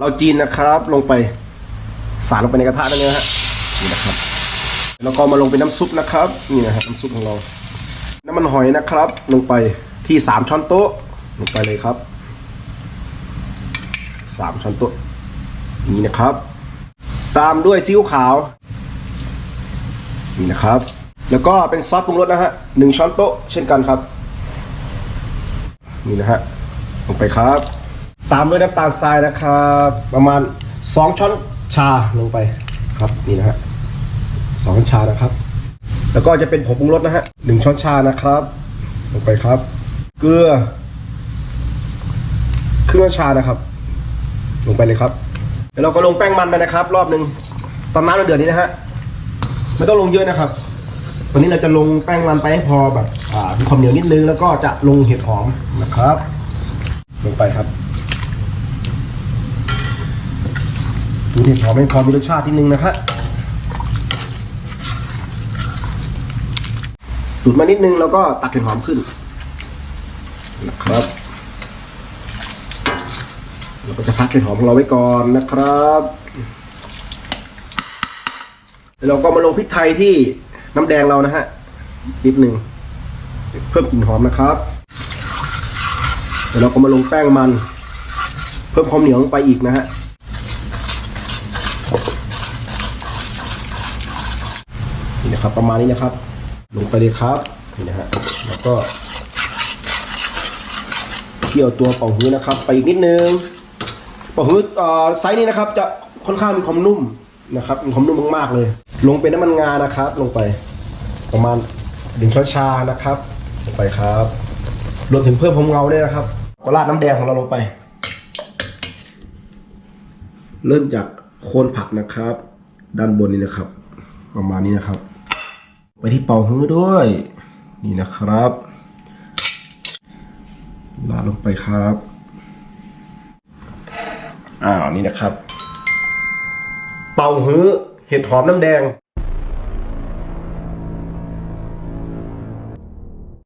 เราจีนนะครับลงไปสารลงไปในกระทะนั่นเองฮะนี่นะครับแล้วก็มาลงเป็นน้ำซุปนะครับนี่นะฮะน้ำซุปของเรา น้ำมันหอยนะครับ ลงไปที่สามช้อนโต๊ะลงไปเลยครับสามช้อนโต๊ะนี่นะครับ ตามด้วยซีอิ๊วขาวนี่นะครับ แล้วก็เป็นซอสปรุงรสนะฮะหนึ่งช้อนโต๊ะเช่นกันครับ นี่นะฮะลงไปครับ ตามด้วยน้ำตาลทรายนะครับประมาณสองช้อนชาลงไปครับนี่นะฮะสองช้อนชานะครับ แล้วก็จะเป็นผงปรุงรสนะฮะหนึ่งช้อนชานะครับ ลงไปครับ เกลือครึ่งช้อนชานะครับ ลงไปเลยครับแล้วเราก็ลงแป้งมันไปนะครับ รอบหนึ่งตอนน้ำเราเดือดนี้นะฮะไม่ต้องลงเยอะนะครับวันนี้เราจะลงแป้งมันไปให้พอแบบมีความเหนียวนิดนึงแล้วก็จะลงเห็ดหอมนะครับ ลงไปครับ ดูเห็ดหอมให้พอมีรสชาตินิดนึงนะครับตุ๋นมานิดนึงแล้วก็ตักเห็ดหอมขึ้นนะครับเราก็จะพักเห็ดหอมของเราไว้ก่อนนะครับแล้วเราก็มาลงพริกไทยที่น้ำแดงเรานะฮะนิดหนึ่งเพิ่มกลิ่นหอมนะครับเดี๋ยวเราก็มาลงแป้งมัน เพิ่มความเหนียวลงไปอีกนะฮะ นี่นะครับประมาณนี้นะครับ ลงไปเลยครับนี่นะฮะแล้วก็เคี่ยวตัวเป่าฮื้อนะครับ ไปอีกนิดนึงเป่าฮื้ออไซส์นี้นะครับ จะค่อนข้างมีความนุ่มนะครับมีความนุ่มมากๆเลย ลงเป็นน้ำมันงานะครับ ลงไปประมาณหนึ่งช้อนชานะครับลงไปครับรวมถึงเพิ่มความเงาด้วยนะครับก็ราดน้ำแดงของเราลงไป เริ่มจาก โคนผักนะครับ ด้านบนนี้นะครับ ประมาณนี้นะครับ ไปที่เป่าหื้อด้วย นี่นะครับลาลงไปครับอ้าวนี่นะครับ เป่าหื้อเห็ดหอมน้ำแดง